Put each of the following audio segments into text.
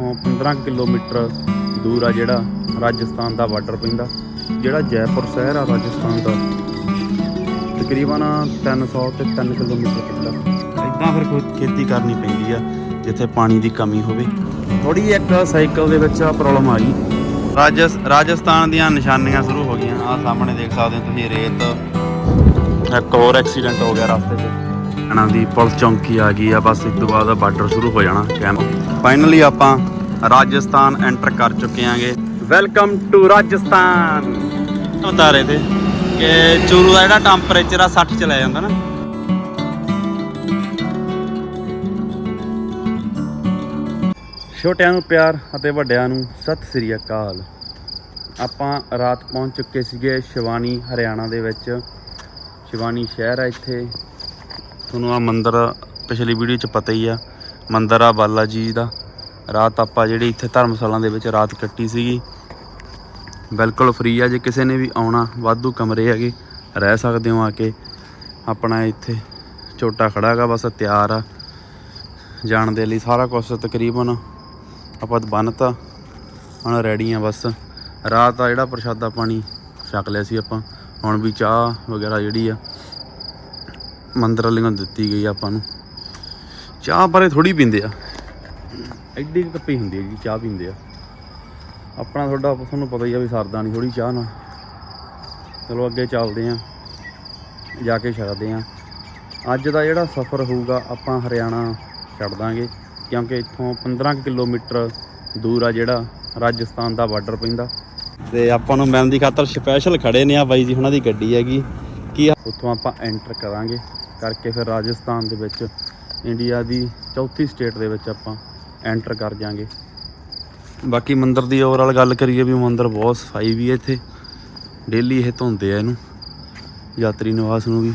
ਇੱਥੋਂ 15 ਕਿਲੋਮੀਟਰ ਦੂਰ ਆ ਜਿਹੜਾ ਰਾਜਸਥਾਨ ਦਾ ਬਾਰਡਰ ਪੈਂਦਾ ਜਿਹੜਾ ਜੈਪੁਰ ਸ਼ਹਿਰ ਆ ਰਾਜਸਥਾਨ ਦਾ। ਤਕਰੀਬਨ 300 ਤੇ 3 ਕਿਲੋਮੀਟਰ ਪੈਂਦਾ ਇਦਾਂ ਫਿਰ ਕੋਈ ਖੇਤੀ ਕਰਨੀ ਪੈਂਦੀ ਆ, ਜਿੱਥੇ ਪਾਣੀ ਦੀ ਕਮੀ ਹੋਵੇ। ਥੋੜੀ ਇੱਕ ਸਾਈਕਲ ਦੇ ਵਿੱਚ ਆ ਪ੍ਰੋਬਲਮ ਆ ਗਈ। ਰਾਜਸ, ਰਾਜਸਥਾਨ ਦੀਆਂ ਨਿਸ਼ਾਨੀਆਂ ਸ਼ੁਰੂ ਹੋ ਗਈਆਂ। ਆ ਸਾਹਮਣੇ ਦੇਖ ਸਕਦੇ ਹੋ ਤੁਸੀਂ, ਰੇਤ, ਇੱਕ ਹੋਰ ਐਕਸੀਡੈਂਟ ਹੋ ਗਿਆ ਰਸਤੇ 'ਚ। ਇਹਨਾਂ ਦੀ ਪੁਲਿਸ ਚੌਂਕੀ ਆ ਗਈ ਆ ਬਸ ਇਸ ਤੋਂ ਬਾਅਦ ਬਾਰਡਰ ਸ਼ੁਰੂ ਹੋ ਜਾਣਾ ਕੈਂਪ ਫਾਈਨਲੀ ਆਪਾਂ ਰਾਜਸਥਾਨ ਐਂਟਰ ਕਰ ਚੁੱਕੇ ਆਂਗੇ। Welcome to Rajasthan. ਬਤਾ ਰਹੇ ਤੇ ਕਿ ਚੂਰੂ ਦਾ ਜਿਹੜਾ ਟੈਂਪਰੇਚਰ ਆ 60 ਚ ਲੈ ਜਾਂਦਾ ਨਾ। ਛੋਟਿਆਂ ਨੂੰ ਪਿਆਰ ਅਤੇ ਵੱਡਿਆਂ ਨੂੰ ਸਤਿ ਸ੍ਰੀ ਅਕਾਲ। ਆਪਾਂ ਰਾਤ ਪਹੁੰਚ ਚੁੱਕੇ ਸੀਗੇ ਸ਼ਿਵਾਨੀ ਹਰਿਆਣਾ ਦੇ ਵਿੱਚ। ਸ਼ਿਵਾਨੀ ਸ਼ਹਿਰ ਆ ਇੱਥੇ। ਤੁਹਾਨੂੰ ਆ ਮੰਦਿਰ ਪਿਛਲੀ ਵੀਡੀਓ 'ਚ ਪਤਾ ਹੀ ਆ, ਮੰਦਿਰ ਆ ਬਾਲਾ ਜੀ ਦਾ। ਰਾਤ ਆਪਾਂ ਜਿਹੜੀ ਇੱਥੇ ਧਰਮਸ਼ਾਲਾ ਦੇ ਵਿੱਚ ਰਾਤ ਕੱਟੀ ਸੀਗੀ। ਬਿਲਕੁਲ ਫ੍ਰੀ ਆ, ਜੇ ਕਿਸੇ ਨੇ ਵੀ ਆਉਣਾ, ਵਾਧੂ ਕਮਰੇ ਹੈਗੇ, ਰਹਿ ਸਕਦੇ ਹੋ ਆ ਕੇ। ਆਪਣਾ ਇੱਥੇ ਛੋਟਾ ਖੜਾ ਹੈਗਾ, ਬਸ ਤਿਆਰ ਆ। ਜਾਣ ਦੇ ਲਈ ਸਾਰਾ ਕੁਝ ਤਕਰੀਬਨ ਆਪਾਂ ਬੰਨਤਾ, ਹੁਣ ਰੈਡੀ ਆ ਬਸ। ਰਾਤ ਆ ਜਿਹੜਾ ਪ੍ਰਸ਼ਾਦਾ ਪਾਣੀ ਛਕ ਲਿਆ ਸੀ ਆਪਾਂ। ਹੁਣ ਵੀ ਚਾਹ ਵਗੈਰਾ ਜਿਹੜੀ ਆ ਮੰਦਰ ਵਾਲਿਆਂ ਦਿੱਤੀ ਗਈ ਆਪਾਂ ਨੂੰ। ਚਾਹ ਪਰੇ ਥੋੜੀ ਪੀਂਦੇ ਆ। ਐਡੀ ਕੁ ਕੱਪੀ ਹੁੰਦੀ ਹੈ ਜੀ, ਚਾਹ ਪੀਂਦੇ ਆ। ਆਪਣਾ ਤੁਹਾਡਾ, ਤੁਹਾਨੂੰ ਪਤਾ ਹੀ ਆ ਵੀ ਸਰਦਾ ਨਹੀਂ ਥੋੜੀ ਚਾਹ ਨਾਲ। ਚਲੋ ਅੱਗੇ ਚੱਲਦੇ ਆ, ਜਾ ਕੇ ਛੱਡਦੇ ਆ। ਅੱਜ ਦਾ ਜਿਹੜਾ ਸਫ਼ਰ ਹੋਊਗਾ, ਆਪਾਂ ਹਰਿਆਣਾ ਛੱਡ ਦਾਂਗੇ, ਕਿਉਂਕਿ ਇੱਥੋਂ 15 ਕੁ ਕਿਲੋਮੀਟਰ ਦੂਰ ਆ ਜਿਹੜਾ ਰਾਜਸਥਾਨ ਦਾ ਬਾਰਡਰ ਪੈਂਦਾ। ਤੇ ਆਪਾਂ ਨੂੰ ਮਿਲਣ ਦੀ ਖਾਤਰ ਸਪੈਸ਼ਲ ਖੜੇ ਨੇ ਆ ਬਾਈ ਜੀ, ਉਹਨਾਂ ਦੀ ਗੱਡੀ ਹੈਗੀ। ਕੀ ਆ? ਉੱਥੋਂ ਆਪਾਂ ਐਂਟਰ ਕਰਾਂਗੇ। ਕਰਕੇ ਫਿਰ ਰਾਜਸਥਾਨ ਦੇ ਵਿੱਚ ਇੰਡੀਆ ਦੀ ਚੌਥੀ ਸਟੇਟ ਦੇ ਵਿੱਚ ਆਪਾਂ ਐਂਟਰ ਕਰ ਜਾਾਂਗੇ ਬਾਕੀ ਮੰਦਰ ਦੀ ਓਵਰਆਲ ਗੱਲ ਕਰੀਏ ਵੀ ਮੰਦਰ ਬਹੁਤ ਸਫ਼ਾਈ ਵੀ ਹੈ ਇੱਥੇ। ਡੇਲੀ ਇਹ ਧੋਂਦੇ ਆ ਇਹਨੂੰ, ਯਾਤਰੀ ਨਿਵਾਸ ਨੂੰ ਵੀ।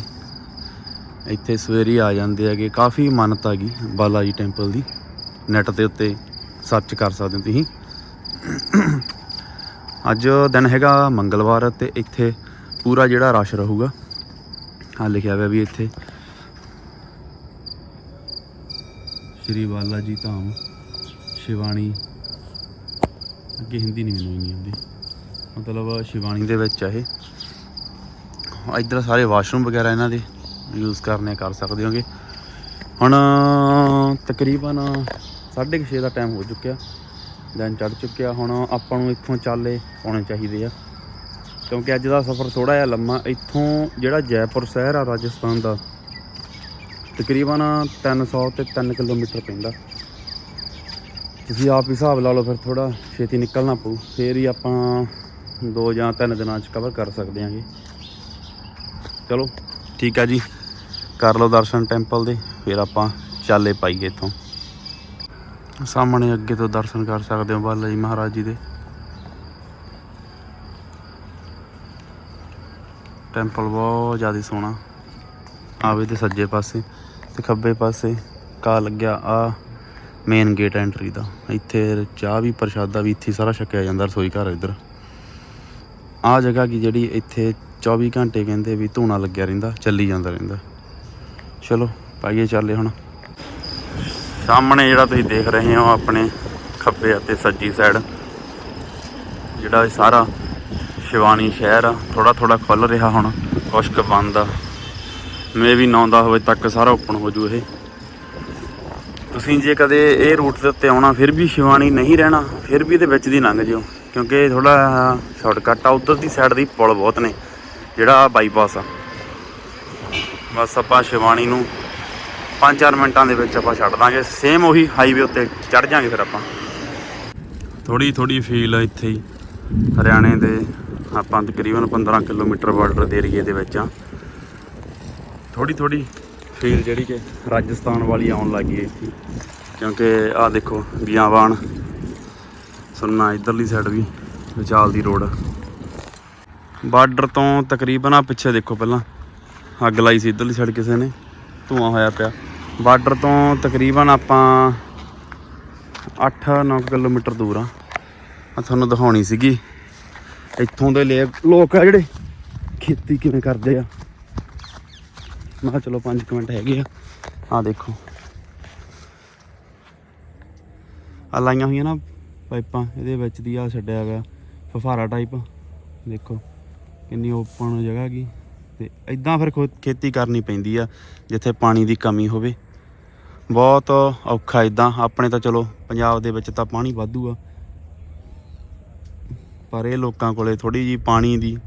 ਇੱਥੇ ਸਵੇਰੇ ਆ ਜਾਂਦੇ ਹੈਗੇ, ਕਾਫੀ ਮਾਨਤਾ ਗਈ ਬਾਲਾ ਜੀ ਟੈਂਪਲ ਦੀ। ਨੈਟ ਦੇ ਉੱਤੇ ਸਰਚ ਕਰ ਸਕਦੇ ਹੋ ਤੁਸੀਂ। ਅੱਜ ਦਿਨ ਹੈਗਾ ਮੰਗਲਵਾਰ ਤੇ ਇੱਥੇ ਪੂਰਾ ਜਿਹੜਾ ਰਸ਼ ਰਹੂਗਾ। ਆ ਲਿਖਿਆ ਹੋਇਆ ਵੀ ਇੱਥੇ ਸ਼੍ਰੀ ਬਾਲਾ ਜੀ ਧਾਮ, ਸ਼ਿਵਾਣੀ, ਅੱਗੇ ਹਿੰਦੀ ਨਹੀਂ ਮੈਨੂੰ ਇੰਨੀ ਆਉਂਦੀ। ਮਤਲਬ ਸ਼ਿਵਾਣੀ ਦੇ ਵਿੱਚ ਆ ਇਹ। ਇੱਧਰ ਸਾਰੇ ਵਾਸ਼ਰੂਮ ਵਗੈਰਾ ਇਹਨਾਂ ਦੇ ਯੂਜ਼ ਕਰਨੇ ਕਰ ਸਕਦੇ ਹੋਗੇ। ਹੁਣ ਤਕਰੀਬਨ 6:30 ਦਾ ਟਾਈਮ ਹੋ ਚੁੱਕਿਆ। ਦਿਨ ਚੜ ਚੁੱਕਿਆ। ਹੁਣ ਆਪਾਂ ਨੂੰ ਇੱਥੋਂ ਚਾਲੇ ਆਉਣੇ ਚਾਹੀਦੇ ਆ। ਕਿਉਂਕਿ ਅੱਜ ਦਾ ਸਫ਼ਰ ਥੋੜਾ ਜਿਹਾ ਲੰਮਾ। ਇੱਥੋਂ ਜਿਹੜਾ ਜੈਪੁਰ ਸ਼ਹਿਰ ਆ ਰਾਜਸਥਾਨ ਦਾ ਤਕਰੀਬਨ 300 ਤੇ 3 ਕਿਲੋਮੀਟਰ ਪੈਂਦਾ। ਤੁਸੀਂ ਆਪ ਹੀ ਹਿਸਾਬ ਲਾ ਲਓ, ਫਿਰ ਥੋੜਾ ਛੇਤੀ ਨਿਕਲਣਾ ਪਊ। ਫੇਰ ਹੀ ਆਪਾਂ ਦੋ ਜਾਂ ਤਿੰਨ ਦਿਨਾਂ 'ਚ ਕਵਰ ਕਰ ਸਕਦੇ ਆਂਗੇ। ਚਲੋ, ਠੀਕ ਆ ਜੀ। ਕਰ ਲਓ ਦਰਸ਼ਨ ਟੈਂਪਲ ਦੇ, ਫਿਰ ਆਪਾਂ ਚਾਲੇ ਪਾਈਏ ਇੱਥੋਂ। ਸਾਹਮਣੇ ਅੱਗੇ ਤੋਂ ਦਰਸ਼ਨ ਕਰ ਸਕਦੇ ਹੋ ਬਾਲਾ ਜੀ ਮਹਾਰਾਜ ਜੀ ਦੇ। ਟੈਂਪਲ ਬਹੁਤ ਜ਼ਿਆਦਾ ਸੋਹਣਾ। ਆਵੇ ਤੇ ਸੱਜੇ ਪਾਸੇ। ਤੇ ਖੱਬੇ ਪਾਸੇ ਕਾ ਲੱਗਿਆ, ਆ ਮੇਨ ਗੇਟ ਐਂਟਰੀ ਦਾ। ਇੱਥੇ ਚਾਹ ਵੀ, ਪ੍ਰਸ਼ਾਦਾ ਵੀ, ਇੱਥੇ ਸਾਰਾ ਛਕਿਆ ਜਾਂਦਾ ਰਸੋਈ ਘਰ ਇੱਧਰ। ਆ ਜਗ੍ਹਾ ਕੀ ਜਿਹੜੀ ਇੱਥੇ 24 ਘੰਟੇ ਕਹਿੰਦੇ ਵੀ ਧੂਣਾ ਲੱਗਿਆ ਰਹਿੰਦਾ, ਚੱਲੀ ਜਾਂਦਾ ਰਹਿੰਦਾ। ਚਲੋ, ਪਾਈਏ ਚੱਲੇ ਹੁਣ। ਸਾਹਮਣੇ ਜਿਹੜਾ ਤੁਸੀਂ ਦੇਖ ਰਹੇ ਹੋ, ਆਪਣੇ ਖੱਬੇ ਅਤੇ ਸੱਜੀ ਸਾਈਡ ਜਿਹੜਾ ਸਾਰਾ ਸ਼ਿਵਾਨੀ ਸ਼ਹਿਰ ਆ ਥੋੜਾ ਥੋੜਾ ਖੁੱਲ ਰਿਹਾ ਹੁਣ ਕੁਛ ਬੰਦ ਆ। ਮੇ ਵੀ 9-10 ਵਜੇ ਤੱਕ ਸਾਰਾ ਓਪਨ ਹੋ ਜੂ ਇਹ। ਤੁਸੀਂ ਜੇ ਕਦੇ ਇਹ ਰੂਟ ਦੇ ਉੱਤੇ ਆਉਣਾ, ਫਿਰ ਵੀ ਸ਼ਿਵਾਨੀ ਨਹੀਂ ਰਹਿਣਾ, ਫਿਰ ਵੀ ਇਹਦੇ ਵਿੱਚ ਦੀ ਲੰਘ ਜਿਓ। ਕਿਉਂਕਿ ਥੋੜਾ ਸ਼ਾਰਟਕਟ ਆ, ਉਧਰ ਦੀ ਸਾਈਡ ਦੀ ਪੁਲ ਬਹੁਤ ਨੇ, ਜਿਹੜਾ ਬਾਈਪਾਸ ਆ। ਬਸ ਆਪਾਂ ਸ਼ਿਵਾਨੀ ਨੂੰ 5-4 ਮਿੰਟਾਂ ਦੇ ਵਿੱਚ ਆਪਾਂ ਛੱਡ ਦਾਂਗੇ। ਸੇਮ ਉਹੀ ਹਾਈਵੇ ਉੱਤੇ ਚੜ ਜਾਾਂਗੇ ਫਿਰ ਆਪਾਂ। ਥੋੜੀ ਥੋੜੀ ਫੀਲ ਆ ਇੱਥੇ ਹੀ। ਹਰਿਆਣੇ ਦੇ ਆਪਾਂ ਤਕਰੀਬਨ 15 ਕਿਲੋਮੀਟਰ ਬਾਰਡਰ ਦੇ ਏਰੀਏ ਦੇ ਵਿੱਚ ਆ। ਥੋੜੀ ਥੋੜੀ ਫੀਲ ਜਿਹੜੀ ਕਿ ਰਾਜਸਥਾਨ ਵਾਲੀ ਆਉਣ ਲੱਗੀ ਹੈ ਕਿਉਂਕਿ ਆਹ ਦੇਖੋ, ਬਿਆਵਾਨ ਸੁਣਨਾ ਇਧਰਲੀ ਸਾਈਡ ਵੀ, ਵਿਚਾਲ ਦੀ ਰੋਡ। ਬਾਰਡਰ ਤੋਂ ਤਕਰੀਬਨ ਆ ਪਿੱਛੇ ਦੇਖੋ ਪਹਿਲਾਂ। ਅੱਗ ਲਾਈ ਸੀ ਇਧਰਲੀ ਸਾਈਡ ਕਿਸੇ ਨੇ, ਧੂਆਂ ਹੋਇਆ ਪਿਆ। ਬਾਰਡਰ ਤੋਂ ਤਕਰੀਬਨ ਆਪਾਂ 8-9 ਕਿਲੋਮੀਟਰ ਦੂਰ ਆ। ਆ ਤੁਹਾਨੂੰ ਦਿਖਾਉਣੀ ਸੀਗੀ। ਇੱਥੋਂ ਦੇ ਲੇ ਲੋਕ ਆ ਜਿਹੜੇ ਖੇਤੀ ਕਿਵੇਂ ਕਰਦੇ ਆ। ਮੈਂ ਕਿਹਾ ਚਲੋ 5 ਮਿੰਟ ਹੈਗੇ ਆ। ਆ ਦੇਖੋ। ਆ ਲਾਈਆਂ ਹੋਈਆਂ ਨਾ ਪਾਈਪਾਂ, ਇਹਦੇ ਵਿੱਚ ਦੀ ਆ ਛੱਡਿਆ ਗਿਆ ਫਫਾਰਾ ਟਾਈਪ ਦੇਖੋ, ਕਿੰਨੀ ਓਪਨ ਜਗ੍ਹਾ ਗਈ ਤੇ ਇਦਾਂ ਫਿਰ ਖੁਦ ਖੇਤੀ ਕਰਨੀ ਪੈਂਦੀ ਆ, ਜਿੱਥੇ ਪਾਣੀ ਦੀ ਕਮੀ ਹੋਵੇ। ਬਹੁਤ ਔਖਾ ਇਦਾਂ ਆਪਣੇ ਤਾਂ ਚਲੋ ਪੰਜਾਬ ਦੇ ਵਿੱਚ ਤਾਂ ਪਾਣੀ ਵਾਧੂ ਆ। ਪਰ ਇਹ ਲੋਕਾਂ ਕੋਲੇ ਥੋੜੀ ਜੀ ਪਾਣੀ ਦੀ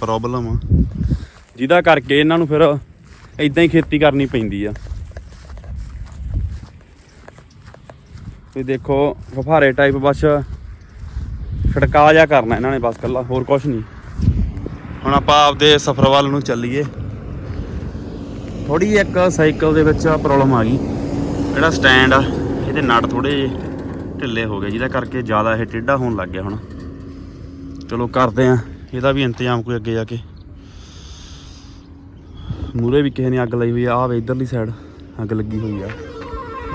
ਪ੍ਰੋਬਲਮ ਆ। ਜਿਹਦਾ ਕਰਕੇ ਇਹਨਾਂ ਨੂੰ ਫਿਰ ਇਦਾਂ ਹੀ ਖੇਤੀ ਕਰਨੀ ਪੈਂਦੀ ਆ। ਤੁਸੀਂ ਦੇਖੋ ਫਫਾਰੇ ਟਾਈਪ ਬਸ ਛੜਕਾ ਜਾ ਕਰਨਾ ਇਹਨਾਂ ਨੇ ਬਸ ਕੱਲਾ ਹੋਰ ਕੁਝ ਨਹੀਂ। ਹੁਣ ਆਪਾਂ ਆਪਦੇ ਸਫ਼ਰ ਵੱਲ ਨੂੰ ਚੱਲੀਏ। ਥੋੜੀ ਇੱਕ ਸਾਈਕਲ ਦੇ ਵਿੱਚ ਪ੍ਰੋਬਲਮ ਆ ਗਈ। ਜਿਹੜਾ ਸਟੈਂਡ ਆ, ਇਹਦੇ ਨਟ ਥੋੜੇ ਜਿਹੇ ਢਿੱਲੇ ਹੋ ਗਏ, ਜਿਹਦਾ ਕਰਕੇ ਜ਼ਿਆਦਾ ਇਹ ਟੇਢਾ ਹੋਣ ਲੱਗ ਗਿਆ ਹੁਣ। ਚਲੋ ਕਰਦੇ ਆ, ਇਹਦਾ ਵੀ ਇੰਤਜ਼ਾਮ ਕੋਈ ਅੱਗੇ ਜਾ ਕੇ। ਮੂਰੇ ਵੀ ਕਿਸੇ ਨੇ ਅੱਗ ਲਾਈ ਹੋਈ ਆ, ਆਹ ਵੇ ਇਧਰਲੀ ਸਾਈਡ ਅੱਗ ਲੱਗੀ ਹੋਈ ਆ।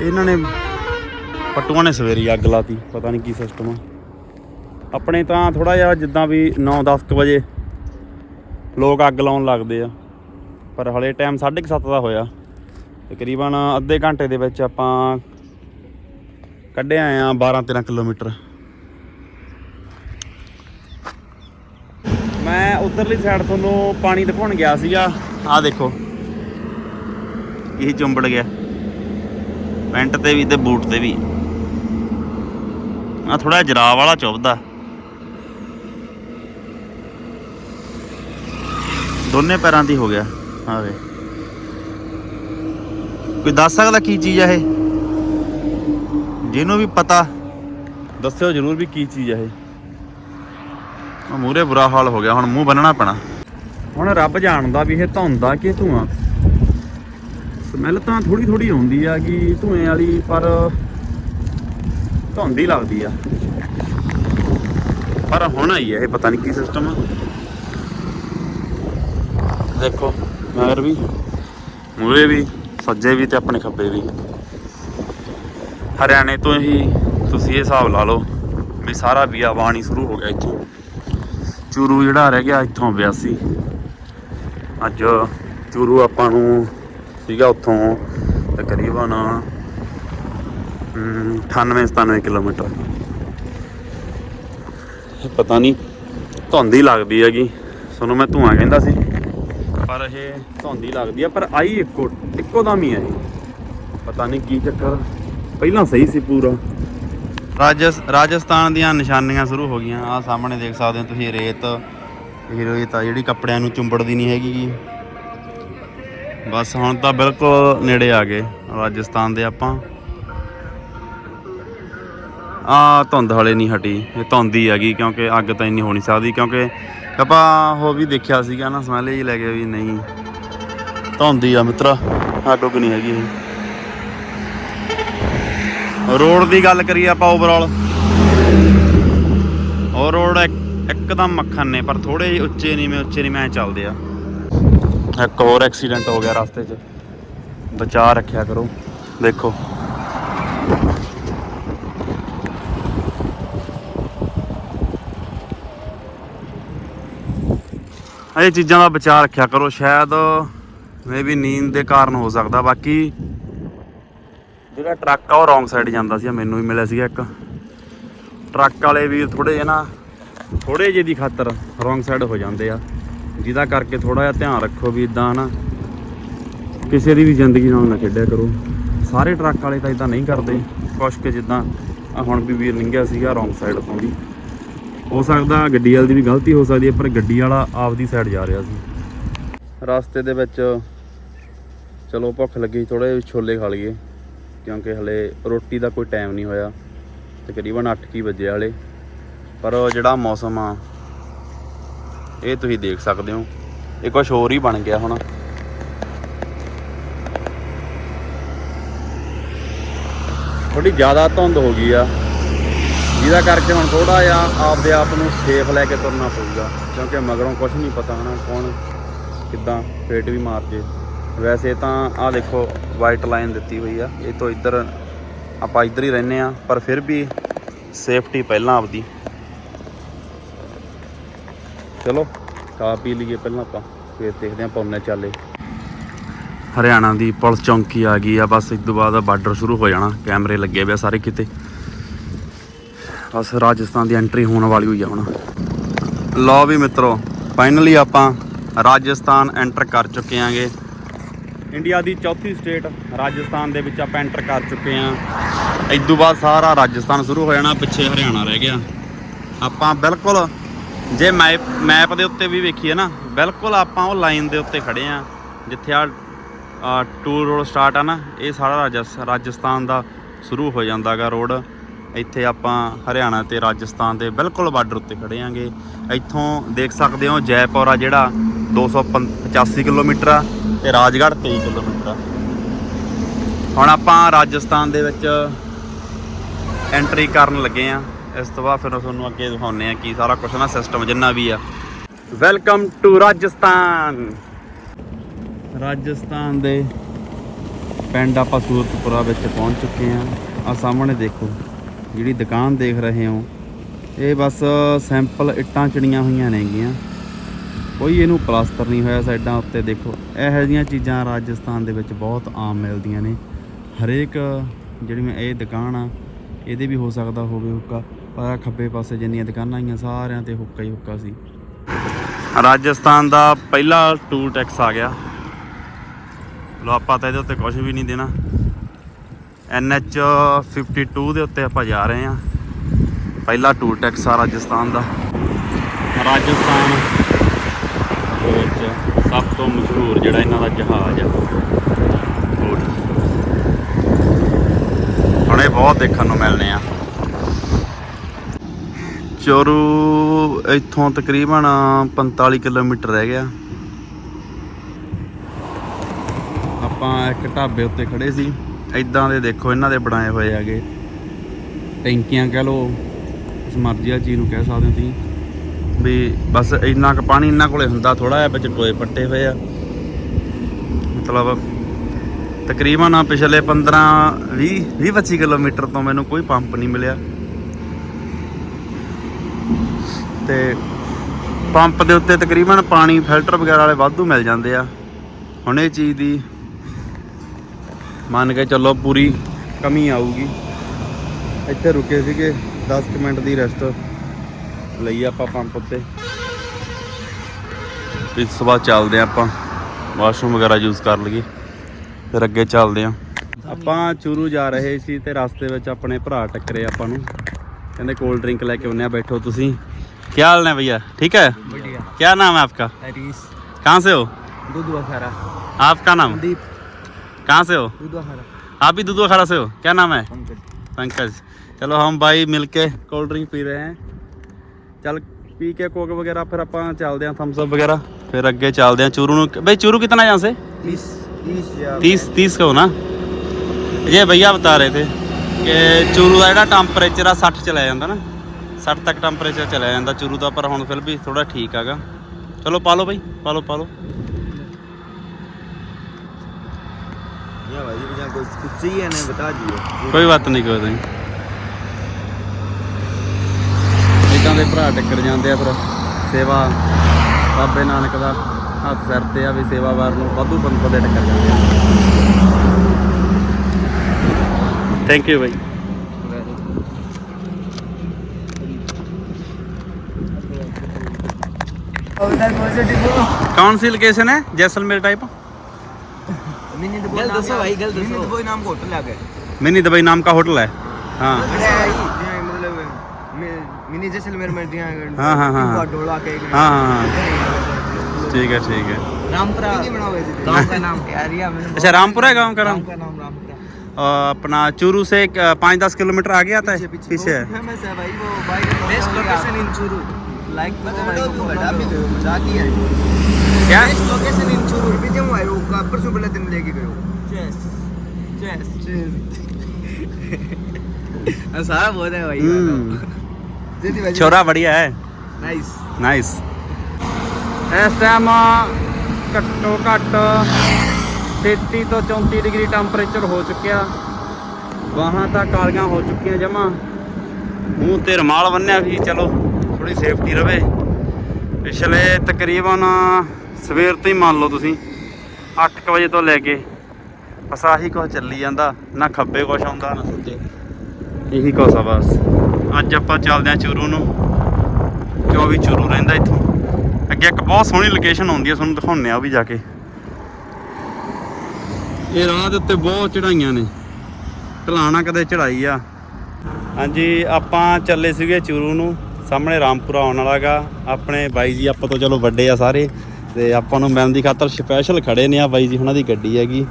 ਇਹਨਾਂ ਨੇ ਪੱਟੂਆਂ ਨੇ ਸਵੇਰੀ ਅੱਗ ਲਾਤੀ, ਪਤਾ ਨਹੀਂ ਕੀ ਸਿਸਟਮ ਆ। ਆਪਣੇ ਤਾਂ ਥੋੜਾ ਜਿਹਾ ਜਿੱਦਾਂ ਵੀ 9-10 ਵਜੇ ਲੋਕ ਅੱਗ ਲਾਉਣ ਲੱਗਦੇ ਆ, ਪਰ ਹਲੇ ਟਾਈਮ 7:30 ਦਾ ਹੋਇਆ। ਤਕਰੀਬਨ ਅੱਧੇ ਘੰਟੇ ਦੇ ਵਿੱਚ ਆਪਾਂ ਕੱਢੇ ਆਏ ਆ 12-13 ਕਿਲੋਮੀਟਰ ਮੈਂ ਉਧਰਲੀ ਸਾਈਡ ਤੁਹਾਨੂੰ ਪਾਣੀ ਦਿਖਾਉਣ ਗਿਆ ਸੀਗਾ। ਆਹ ਦੇਖੋ, ਇਹ ਚੁੰਬੜ ਗਿਆ। ਪੈਂਟ ਤੇ ਵੀ ਤੇ ਬੂਟ ਤੇ ਵੀ। ਆ ਥੋੜਾ ਜਰਾਬ ਵਾਲਾ ਚੁੱਭਦਾ। ਦੋਨੇ ਪੈਰਾਂ ਦੀ ਹੋ ਗਿਆ। ਆ ਵੇ। ਕੋਈ ਦੱਸ ਸਕਦਾ ਕੀ ਚੀਜ਼ ਆ ਇਹ? ਜਿਹਨੂੰ ਵੀ ਪਤਾ, ਦੱਸਿਓ ਜਰੂਰ ਵੀ ਕੀ ਚੀਜ਼ ਆ ਇਹ। ਮੂਰੇ ਬੁਰਾ ਹਾਲ ਹੋ ਗਿਆ, ਹੁਣ ਮੂੰਹ ਬੰਨਣਾ ਪੈਣਾ। ਹੁਣ ਰੱਬ ਜਾਣਦਾ ਵੀ ਇਹ ਧੁੰਦਾ ਕਿ ਧੂਆਂ। ਸਮੈਲ ਤਾਂ ਥੋੜੀ ਥੋੜੀ ਆਉਂਦੀ ਆ ਕਿ ਧੂਏ ਵਾਲੀ, ਪਰ ਧੁੰਦ ਲੱਗਦੀ ਆ। ਪਰ ਹੁਣ ਆਈ ਆ ਇਹ, ਪਤਾ ਨਹੀਂ ਕੀ ਸਿਸਟਮ ਆ। ਦੇਖੋ, ਮਗਰ ਵੀ ਮੂਰੇ ਵੀ, ਸੱਜੇ ਵੀ ਤੇ ਆਪਣੇ ਖੱਬੇ ਵੀ। ਹਰਿਆਣੇ ਤੋਂ ਹੀ ਤੁਸੀਂ ਇਹ ਹਿਸਾਬ ਲਾ ਲਓ, ਵੀ ਸਾਰਾ ਬੀਆਬਾਨ ਹੀ ਸ਼ੁਰੂ ਹੋ ਗਿਆ ਇੱਥੋਂ। ਚੂਰੂ ਜਿਹੜਾ ਰਹਿ ਗਿਆ ਇੱਥੋਂ 82 ਅੱਜ ਚੂਰੂ ਆਪਾਂ ਨੂੰ ਸੀਗਾ ਉੱਥੋਂ ਤਕਰੀਬਨ 98 97 ਕਿਲੋਮੀਟਰ। ਪਤਾ ਨਹੀਂ ਧੁੰਦ ਹੀ ਲੱਗਦੀ ਹੈਗੀ। ਤੁਹਾਨੂੰ ਮੈਂ ਧੂਆਂ ਕਹਿੰਦਾ ਸੀ, ਪਰ ਇਹ ਧੁੰਦ ਹੀ ਲੱਗਦੀ ਆ, ਪਰ ਆਈ ਇੱਕੋ ਇੱਕੋ ਦਮ ਹੀ ਆ ਪਤਾ ਨਹੀਂ ਕੀ ਚੱਕਰ, ਪਹਿਲਾਂ ਸਹੀ ਸੀ ਪੂਰਾ। ਰਾਜਸਥਾਨ ਦੀਆਂ ਨਿਸ਼ਾਨੀਆਂ ਸ਼ੁਰੂ ਹੋ ਗਈਆਂ। ਆ ਸਾਹਮਣੇ ਦੇਖ ਸਕਦੇ ਹੋ ਤੁਸੀਂ, ਰੇਤ। ਇਹ ਰੇਤ ਆ ਜਿਹੜੀ ਕੱਪੜਿਆਂ ਨੂੰ ਚੁੰਬੜਦੀ ਨਹੀਂ ਹੈਗੀ ਬਸ ਹੁਣ ਤਾਂ ਬਿਲਕੁਲ ਨੇੜੇ ਆ ਗਏ ਰਾਜਸਥਾਨ ਦੇ ਆਪਾਂ। ਆ ਧੁੰਦ ਹਲੇ ਨਹੀਂ ਹਟੀ। ਇਹ ਧੁੰਦ ਹੀ ਹੈਗੀ ਕਿਉਂਕਿ ਅੱਗ ਤਾਂ ਇੰਨੀ ਹੋ ਨਹੀਂ ਸਕਦੀ ਕਿਉਂਕਿ ਆਪਾਂ ਹੋ ਵੀ ਦੇਖਿਆ ਸੀਗਾ ਨਾ, ਸਮੈਲ ਹੀ ਲੈ ਕੇ ਵੀ ਨਹੀਂ। ਧੁੰਦ ਹੀ ਆ ਮਿੱਤਰਾ, ਅੱਗ ਉੱਗ ਨਹੀਂ ਹੈਗੀ ਇਹ। ਰੋਡ ਦੀ ਗੱਲ ਕਰੀਏ ਆਪਾਂ ਓਵਰਆਲ ਉਹ ਰੋਡ ਇੱਕਦਮ ਮੱਖਣ ਨੇ, ਪਰ ਥੋੜੇ ਜਿਹੇ ਉੱਚੇ ਨੀਵੇਂ ਉੱਚੇ ਨਹੀਂ, ਮੈਂ ਚੱਲਦੇ ਆ। ਇੱਕ ਹੋਰ ਐਕਸੀਡੈਂਟ ਹੋ ਗਿਆ ਰਸਤੇ 'ਚ। ਬਚਾ ਰੱਖਿਆ ਕਰੋ। ਦੇਖੋ। ਇਹ ਚੀਜ਼ਾਂ ਦਾ ਬਚਾ ਰੱਖਿਆ ਕਰੋ। ਸ਼ਾਇਦ ਮੇਬੀ ਨੀਂਦ ਦੇ ਕਾਰਨ ਹੋ ਸਕਦਾ। ਬਾਕੀ ਜਿਹੜਾ ਟਰੱਕ ਆ, ਉਹ ਰੋਂਗ ਸਾਈਡ ਜਾਂਦਾ ਸੀ ਮੈਨੂੰ ਵੀ ਮਿਲਿਆ ਸੀਗਾ ਇੱਕ। ਟਰੱਕ ਵਾਲੇ ਵੀਰ ਥੋੜੇ ਜਿਹੇ ਨਾ ਥੋੜੇ ਜਿਹੇ ਦੀ ਖਾਤਰ ਰੋਂਗ ਸਾਈਡ ਹੋ ਜਾਂਦੇ ਆ। ਜਿਹਦਾ ਕਰਕੇ ਥੋੜਾ ਜਿਹਾ ਧਿਆਨ ਰੱਖੋ ਵੀ ਇਦਾਂ ਨਾ ਕਿਸੇ ਦੀ ਵੀ ਜ਼ਿੰਦਗੀ ਨਾਲ ਨਾ ਖੇਡਿਆ ਕਰੋ। ਸਾਰੇ ਟਰੱਕ ਵਾਲੇ ਤਾਂ ਇਦਾਂ ਨਹੀਂ ਕਰਦੇ। ਕੁਛ ਕਿ ਜਿੱਦਾਂ ਹੁਣ ਵੀ ਵੀਰ ਲੰਘਿਆ ਸੀਗਾ ਰੋਂਗ ਸਾਈਡ ਤੋਂ ਵੀ। ਹੋ ਸਕਦਾ ਗੱਡੀ ਵਾਲੇ ਦੀ ਵੀ ਗਲਤੀ ਹੋ ਸਕਦੀ ਹੈ, ਪਰ ਗੱਡੀ ਵਾਲਾ ਆਪਦੀ ਸਾਈਡ ਜਾ ਰਿਹਾ ਸੀ। ਰਸਤੇ ਦੇ ਵਿੱਚ, ਚਲੋ ਭੁੱਖ ਲੱਗੀ ਥੋੜੇ ਛੋਲੇ ਖਾ ਲਈਏ। ਕਿਉਂਕਿ ਹਲੇ ਰੋਟੀ ਦਾ ਕੋਈ ਟਾਈਮ ਨਹੀਂ ਹੋਇਆ। ਤਕਰੀਬਨ 8 ਕੀ ਵਜੇ ਵਾਲੇ ਪਰ ਜਿਹੜਾ ਮੌਸਮ ਆ, ਇਹ ਤੁਸੀਂ ਦੇਖ ਸਕਦੇ ਹੋ। ਇਹ ਕੁਝ ਹੋਰ ਹੀ ਬਣ ਗਿਆ ਹੁਣ। ਥੋੜੀ ਜ਼ਿਆਦਾ ਧੁੰਦ ਹੋ ਗਈ ਆ। ਜਿਹਦਾ ਕਰਕੇ ਹੁਣ ਥੋੜਾ ਜਿਹਾ ਆਪਦੇ ਆਪ ਨੂੰ ਸੇਫ ਲੈ ਕੇ ਤੁਰਨਾ ਪਊਗਾ। ਕਿਉਂਕਿ ਮਗਰੋਂ ਕੁਝ ਨਹੀਂ ਪਤਾ ਹਨਾ ਕੌਣ ਕਿੱਦਾਂ ਫੇਟ ਵੀ ਮਾਰ ਜੇ। ਵੈਸੇ ਤਾਂ ਆਹ ਦੇਖੋ ਵਾਈਟ ਲਾਈਨ ਦਿੱਤੀ ਹੋਈ ਆ। ਇਹ ਤੋਂ ਇੱਧਰ ਆਪਾਂ ਇੱਧਰ ਹੀ ਰਹਿੰਦੇ ਆ ਪਰ ਫਿਰ ਵੀ ਸੇਫਟੀ ਪਹਿਲਾਂ ਆਪਦੀ। ਚਲੋ ਖਾ ਪੀ ਲਈਏ ਪਹਿਲਾਂ ਆਪਾਂ, ਫਿਰ ਦੇਖਦੇ ਆ ਪੌਨੇ ਚਾਲੇ। ਹਰਿਆਣਾ ਦੀ ਪੁਲਿਸ ਚੌਂਕੀ ਆ ਗਈ ਆ, ਬਸ ਇਸ ਤੋਂ ਬਾਅਦ ਬਾਰਡਰ ਸ਼ੁਰੂ ਹੋ ਜਾਣਾ, ਕੈਮਰੇ ਲੱਗੇ ਹੋਏ ਆ ਸਾਰੇ ਕਿਤੇ। ਬਸ ਰਾਜਸਥਾਨ ਦੀ ਐਂਟਰੀ ਹੋਣ ਵਾਲੀ ਹੋਈ ਆ ਹੁਣ। ਲਓ ਵੀ ਮਿੱਤਰੋ ਫਾਈਨਲੀ ਆਪਾਂ ਰਾਜਸਥਾਨ ਐਂਟਰ ਕਰ ਚੁੱਕੇ ਆਂਗੇ। ਇੰਡੀਆ ਦੀ ਚੌਥੀ ਸਟੇਟ ਰਾਜਸਥਾਨ ਦੇ ਵਿੱਚ ਆਪਾਂ ਐਂਟਰ ਕਰ ਚੁੱਕੇ ਆਂ ਇਸ ਤੋਂ ਬਾਅਦ ਸਾਰਾ ਰਾਜਸਥਾਨ ਸ਼ੁਰੂ ਹੋ ਜਾਣਾ, ਪਿੱਛੇ ਹਰਿਆਣਾ ਰਹਿ ਗਿਆ। ਆਪਾਂ ਬਿਲਕੁਲ ਜੇ ਮੈਪ ਮੈਪ ਦੇ ਉੱਤੇ ਵੀ ਵੇਖੀਏ ਨਾ, ਬਿਲਕੁਲ ਆਪਾਂ ਉਹ ਲਾਈਨ ਦੇ ਉੱਤੇ ਖੜੇ ਆਂ ਜਿੱਥੇ ਆ ਟੂਰ ਰੋਡ ਸਟਾਰਟ ਆ ਨਾ, ਇਹ ਸਾਰਾ ਰਾਜਸ- ਰਾਜਸਥਾਨ ਦਾ ਸ਼ੁਰੂ ਹੋ ਜਾਂਦਾਗਾ ਰੋਡ ਇੱਥੇ ਆਪਾਂ ਹਰਿਆਣਾ ਤੇ ਰਾਜਸਥਾਨ ਦੇ ਬਿਲਕੁਲ ਬਾਰਡਰ ਉੱਤੇ ਖੜੇ ਆਂਗੇ ਇੱਥੋਂ ਦੇਖ ਸਕਦੇ ਹੋ ਜੈਪੁਰ ਆ ਜਿਹੜਾ 285 ਕਿਲੋਮੀਟਰ ਆ। ਤੇ ਰਾਜਗੜ੍ਹ 23 ਕਿਲੋਮੀਟਰ ਆ। ਹੁਣ ਆਪਾਂ ਰਾਜਸਥਾਨ ਦੇ ਵਿੱਚ ਐਂਟਰੀ ਕਰਨ ਲੱਗੇ ਆ। ਇਸ ਤੋਂ ਬਾਅਦ ਫਿਰ ਤੁਹਾਨੂੰ ਅੱਗੇ ਦਿਖਾਉਂਦੇ ਆ ਕੀ ਸਾਰਾ ਕੁਝ ਨਾ ਸਿਸਟਮ ਜਿੰਨਾ ਵੀ ਆ। Welcome to Rajasthan. ਰਾਜਸਥਾਨ ਦੇ ਪਿੰਡ ਆਪਾਂ ਸੂਰਤਪੁਰਾ ਵਿੱਚ ਪਹੁੰਚ ਚੁੱਕੇ ਆ। ਆ ਸਾਹਮਣੇ ਦੇਖੋ, ਜਿਹੜੀ ਦੁਕਾਨ ਦੇਖ ਰਹੇ ਹੋ, ਇਹ ਬਸ ਸੈਂਪਲ ਇੱਟਾਂ ਚੜੀਆਂ ਹੋਈਆਂ ਨੇਗੀਆਂ। ਕੋਈ ਇਹਨੂੰ ਪਲਾਸਟਰ ਨਹੀਂ ਹੋਇਆ ਸਾਈਡਾਂ ਉੱਤੇ, ਦੇਖੋ। ਇਹੋ ਜਿਹੀਆਂ ਚੀਜ਼ਾਂ ਰਾਜਸਥਾਨ ਦੇ ਵਿੱਚ ਬਹੁਤ ਆਮ ਮਿਲਦੀਆਂ ਨੇ। ਹਰੇਕ ਜਿਹੜੀ ਮੈਂ ਇਹ ਦੁਕਾਨ ਆ, ਇਹਦੇ ਵੀ ਹੋ ਸਕਦਾ ਹੋਵੇ ਹੁੱਕਾ, ਪਰ ਖੱਬੇ ਪਾਸੇ ਜਿੰਨੀਆਂ ਦੁਕਾਨਾਂ ਆਈਆਂ, ਸਾਰਿਆਂ ਤੇ ਹੁੱਕਾ ਹੀ ਹੁੱਕਾ ਸੀ। ਰਾਜਸਥਾਨ ਦਾ ਪਹਿਲਾ ਟੂਲ ਟੈਕਸ ਆ ਗਿਆ। ਲੋ ਆਪਾਂ ਤਾਂ ਇਹਦੇ ਉੱਤੇ ਕੁਝ ਵੀ ਨਹੀਂ ਦੇਣਾ। NH 52 ਦੇ ਉੱਤੇ ਆਪਾਂ ਜਾ ਰਹੇ ਹਾਂ। ਪਹਿਲਾ ਟੂਲ ਟੈਕਸ ਆ ਰਾਜਸਥਾਨ ਦਾ। ਰਾਜਸਥਾਨ ਵਿੱਚ ਸਭ ਤੋਂ ਮਸ਼ਹੂਰ ਜਿਹੜਾ ਇਹਨਾਂ ਦਾ ਜਹਾਜ਼ ਆ ਊਠ ਬਹੁਤ ਦੇਖਣ ਨੂੰ ਮਿਲਨੇ ਆ। ਚੋਰੂ ਇੱਥੋਂ ਤਕਰੀਬਨ 45 ਕਿਲੋਮੀਟਰ ਰਹਿ ਗਿਆ। ਆਪਾਂ ਇੱਕ ਢਾਬੇ ਉੱਤੇ ਖੜੇ ਸੀ। ਇਦਾਂ ਦੇ ਦੇਖੋ, ਇਹਨਾਂ ਦੇ ਬਣਾਏ ਹੋਏ ਹੈਗੇ। ਟੈਂਕੀਆਂ ਕਹਿ ਲੋ ਉਸ ਮਰਜ਼ੀ ਆ ਚੀਜ਼ ਨੂੰ ਕਹਿ ਸਕਦੇ ਹੋ ਤੁਸੀਂ। ਵੀ ਬਸ ਇੰਨਾ ਕੁ ਪਾਣੀ ਇਹਨਾਂ ਕੋਲੇ ਹੁੰਦਾ ਥੋੜਾ ਜਿਹਾ ਵਿੱਚ ਟੋਏ ਪੱਟੇ ਹੋਏ ਆ। ਮਤਲਬ ਤਕਰੀਬਨ ਪਿਛਲੇ 15 20 20 25 ਕਿਲੋਮੀਟਰ ਤੋਂ ਮੈਨੂੰ ਕੋਈ ਪੰਪ ਨਹੀਂ ਮਿਲਿਆ। ਤੇ ਪੰਪ ਦੇ ਉੱਤੇ ਤਕਰੀਬਨ ਪਾਣੀ, ਫਿਲਟਰ ਵਗੈਰਾ ਵਾਲੇ ਵਾਧੂ ਮਿਲ ਜਾਂਦੇ ਆ। ਹੁਣ ਇਹ ਚੀਜ਼ ਦੀ ਮੰਨ ਕੇ ਚੱਲੋ ਪੂਰੀ ਕਮੀ ਆਊਗੀ। ਇੱਥੇ ਰੁਕੇ ਸੀਗੇ 10 ਕੁ ਮਿੰਟ ਦੀ ਰੈਸਟ। ਲਈ ਆਪਾਂ ਪੰਪ ਉੱਤੇ ਇਸ ਤੋਂ ਬਾਅਦ ਚੱਲਦੇ ਆ ਆਪਾਂ ਵਾਸ਼ਰੂਮ ਵਗੈਰਾ ਯੂਜ਼ ਕਰ ਲਈਏ ਫਿਰ ਅੱਗੇ ਚੱਲਦੇ ਆ ਆਪਾਂ ਚੂਰੂ ਜਾ ਰਹੇ ਸੀ ਤੇ ਰਸਤੇ ਵਿੱਚ ਆਪਣੇ ਭਰਾ ਟੱਕਰੇ ਆਪਾਂ ਨੂੰ ਕਹਿੰਦੇ ਕੋਲਡ ਡਰਿੰਕ ਲੈ ਕੇ ਆਉਂਦੇ ਆ ਬੈਠੋ ਤੁਸੀਂ ਕੀ ਹਾਲ ਨੇ ਭਈਆ ਠੀਕ ਹੈ बढ़िया क्या नाम है आपका हरीश कहाँ से हो दूध वखारा आपका नाम दीप कहाँ से हो दूध वखारा आप भी दूधवा खड़ा से हो क्या नाम है पंकज पंकज चलो हम भाई मिलके कोल्ड ड्रिंक पी रहे हैं ਚੱਲ ਪੀ ਕੇ ਕੋਕ ਵਗੈਰਾ ਫਿਰ ਆਪਾਂ ਚੱਲਦੇ ਆਂ ਥੰਬਸ ਅਪ ਵਗੈਰਾ ਫਿਰ ਅੱਗੇ ਚੱਲਦੇ ਆਂ ਚੂਰੂ ਨੂੰ ਬਈ ਚੂਰੂ कितना यहाँ से तीस तीस या तीस तीस का हो ना ये भैया बता रहे थे ਕਿ ਚੂਰੂ ਦਾ ਜਿਹੜਾ ਟੈਂਪਰੇਚਰ ਆ 60 ਚਲਾ ਜਾਂਦਾ ਨਾ 60 ਤੱਕ ਟੈਂਪਰੇਚਰ ਚਲਾ ਜਾਂਦਾ ਚੂਰੂ ਦਾ ਪਰ ਹੁਣ ਫਿਰ ਵੀ ਥੋੜਾ ਠੀਕ ਹੈਗਾ ਚਲੋ ਪਾ ਲਓ ਬਈ ਪਾ ਲਓ ਪਾ ਲਓ या भाई मुझे कुछ कुछ चाहिए नहीं बता दिए ਕੋਈ ਬਾਤ ਨਹੀਂ ਕੋਈ ਨਹੀਂ ਇਦਾਂ ਦੇ ਭਰਾ ਟੱਕਰ ਜਾਂਦੇ ਆ ਫਿਰ ਸੇਵਾ ਬਾਬੇ ਨਾਨਕ ਦਾ ਹੱਥ ਸਿਰ ਤੇ ਆ ਵੀ ਸੇਵਾਵਾਰ ਨੂੰ ਵਾਧੂ ਬੰਦ ਦੇ ਟੱਕਰ ਜਾਂਦੇ ਆ ਥੈਂਕ ਯੂ ਬਾਈ कौन सी लोकेशन है जैसलमेर टाइप मिनी दुबई गल दसो भाई गल दसो मिनी दुबई नाम का होटल आ गया मिनी दुबई नाम का होटल है हाँ मतलब मिनी जैसलमेर में दिया हाँ, हाँ, हाँ, हाँ। डोला के हाँ हाँ ठीक है ठीक है। रामपुरा गाँव का नाम क्या? अच्छा रामपुरा है गाँव का नाम? का नाम रामपुरा अपना चूरू से एक, पाँच दस किलोमीटर आगे आता है? पीछे है? फ़ेमस है भाई वो bike best location in Churu like बड़ा भी मज़ाक ही है। क्या? बेस्ट लोकेशन इन चूरू भी जम आयो का परसों पहले दिन लेके गयो चेस चेस सारा बहुत है भाई छोरा बढ़िया है नाइस ਨਾਈਸ ਇਸ ਟਾਈਮ ਘੱਟੋ ਘੱਟ 33 ਤੋਂ 34 ਡਿਗਰੀ ਟੈਂਪਰੇਚਰ ਹੋ ਚੁੱਕਿਆ ਬਾਹਾਂ ਤਾਂ ਕਾਲੀਆਂ ਹੋ ਚੁੱਕੀਆਂ ਜਮਾ ਮੂੰਹ ਤੇ ਰਮਾਲ ਬੰਨਿਆ ਵੀ ਚਲੋ ਥੋੜੀ ਸੇਫਟੀ ਰਵੇ ਪਿਛਲੇ ਤਕਰੀਬਨ ਸਵੇਰ ਤੋਂ ਹੀ ਮੰਨ ਲਓ ਤੁਸੀਂ 8 ਵਜੇ ਤੋਂ ਲੈ ਕੇ ਬਸ ਆਹੀ ਕੁਛ ਚੱਲੀ ਜਾਂਦਾ ਨਾ ਖੱਬੇ ਕੁਛ ਆਉਂਦਾ ਨਾ ਸੱਜੇ ਇਹੀ ਕੁਛ ਆ ਬਸ ਅੱਜ ਆਪਾਂ ਚੱਲਦੇ ਆ ਚੂਰੂ ਨੂੰ। ਜੋ ਵੀ ਚੂਰੂ ਰਹਿੰਦਾ ਇੱਥੋਂ। ਅੱਗੇ ਇੱਕ ਬਹੁਤ ਸੋਹਣੀ ਲੋਕੇਸ਼ਨ ਆਉਂਦੀ ਹੈ ਤੁਹਾਨੂੰ ਦਿਖਾਉਂਦੇ ਆ ਉਹ ਵੀ ਜਾ ਕੇ। ਇਹ ਰਾਹ ਦੇ ਉੱਤੇ ਬਹੁਤ ਚੜਾਈਆਂ ਨੇ। ਢਲਾਣਾ ਕਦੇ ਚੜਾਈ ਆ। ਹਾਂਜੀ, ਆਪਾਂ ਚੱਲੇ ਸੀਗੇ ਚੂਰੂ ਨੂੰ। ਸਾਹਮਣੇ ਰਾਮਪੁਰਾ ਆਉਣ ਵਾਲਾਗਾ। ਆਪਣੇ ਬਾਈ ਜੀ ਆਪਾਂ ਤੋਂ ਚਲੋ ਵੱਡੇ ਆ ਸਾਰੇ। ਤੇ ਆਪਾਂ ਨੂੰ ਮਿਲਣ ਦੀ ਖਾਤਰ ਸਪੈਸ਼ਲ ਖੜੇ ਨੇ ਆ ਬਾਈ ਜੀ, ਉਹਨਾਂ ਦੀ ਗੱਡੀ ਹੈਗੀ।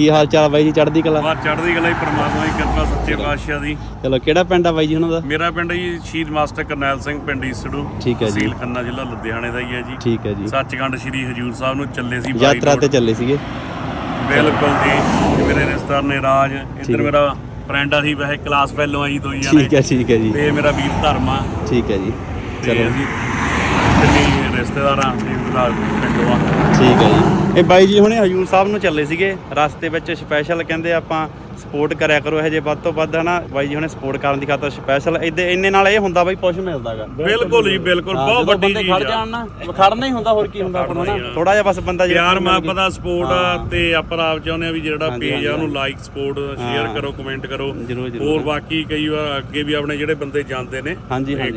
ਕੀ ਹਾਲ ਚਾਲ ਬਾਈ ਜੀ ਚੜ੍ਹਦੀ ਕਲਾ? ਬਾਹਰ ਚੜ੍ਹਦੀ ਕਲਾ ਹੀ ਪਰਮਾਤਮਾ ਦੀ ਕਿਰਪਾ ਸੱਚੇ ਪਾਤਸ਼ਾਹ ਦੀ। ਚਲੋ ਕਿਹੜਾ ਪਿੰਡ ਆ ਬਾਈ ਜੀ ਉਹਨਾਂ ਦਾ? ਮੇਰਾ ਪਿੰਡ ਜੀ ਸ਼ਹੀਦ ਮਾਸਟਰ ਕਰਨੈਲ ਸਿੰਘ ਪਿੰਡ ਈਸੜੂ। ਠੀਕ ਹੈ ਜੀ। ਤਹਿਸੀਲ ਖੰਨਾ ਜ਼ਿਲ੍ਹਾ ਲੁਧਿਆਣੇ ਦਾ ਹੀ ਹੈ ਜੀ। ਠੀਕ ਹੈ ਜੀ। ਸੱਚਖੰਡ ਸ੍ਰੀ ਹਜੂਰ ਸਾਹਿਬ ਨੂੰ ਚੱਲੇ ਸੀ ਬਾਈ ਯਾਤਰਾ ਤੇ। ਚੱਲੇ ਸੀਗੇ। ਬਿਲਕੁਲ ਜੀ ਮੇਰੇ ਰਿਸ਼ਤੇਦਾਰ ਨੇ ਰਾਜ ਇੱਧਰ। ਮੇਰਾ ਫਰੈਂਡ ਆ ਸੀ ਵੈਸੇ ਕਲਾਸ ਫੈਲੋ ਆਈ ਦੋਈ ਜਾਣੇ ਠੀਕ ਹੈ ਠੀਕ ਹੈ ਜੀ। ਤੇ ਮੇਰਾ ਵੀਰ ਧਰਮਾ। ਠੀਕ ਹੈ ਜੀ। ਚਲੋ। ਅਸੀਂ ਤਿੰਨੇ ਰਿਸ਼ਤੇਦਾਰਾਂ ਤੇ ਉਹਦਾ ਪਿੰਡੋਂ ਆ। ਠੀਕ ਹੈ ਜੀ। ਇਹ ਬਾਈ ਜੀ ਹੁਣੇ ਹਜੂਰ ਸਾਹਿਬ ਨੂੰ ਚੱਲੇ ਸੀਗੇ। ਰਸਤੇ ਵਿੱਚ ਸਪੈਸ਼ਲ ਕਹਿੰਦੇ ਆਪਾਂ ਸਪੋਰਟ ਕਰਿਆ ਕਰੋ ਇਹ ਜੇ ਵੱਧ ਤੋਂ ਵੱਧ ਹਨਾ ਬਾਈ ਜੀ ਹੁਣੇ ਸਪੋਰਟ ਕਰਨ ਦੀ ਖਾਤਰ ਸਪੈਸ਼ਲ ਇਹਦੇ ਇੰਨੇ ਨਾਲ ਇਹ ਹੁੰਦਾ ਬਾਈ ਕੁਝ ਮਿਲਦਾਗਾ ਬਿਲਕੁਲ ਜੀ ਬਿਲਕੁਲ ਬਹੁਤ ਵੱਡੀ ਚੀਜ਼ ਖੜ ਜਾਣ ਨਾ ਖੜਨਾ ਹੀ ਹੁੰਦਾ ਹੋਰ ਕੀ ਹੁੰਦਾ ਆਪਾਂ ਨੂੰ। ਥੋੜਾ ਜਿਹਾ ਬਸ ਬੰਦਾ ਪਿਆਰ ਮਾਪਾ ਦਾ ਸਪੋਰਟ ਆ। ਤੇ ਆਪਾਂ ਆਪ ਚਾਹੁੰਦੇ ਆ ਵੀ ਜਿਹੜਾ ਪੇਜ ਆ ਉਹਨੂੰ। Like support share. ਕਰੋ ਕਮੈਂਟ ਕਰੋ। ਹੋਰ ਬਾਕੀ ਕਈ ਵਾਰ ਅੱਗੇ ਵੀ ਆਪਣੇ ਜਿਹੜੇ ਬੰਦੇ ਜਾਂਦੇ ਨੇ।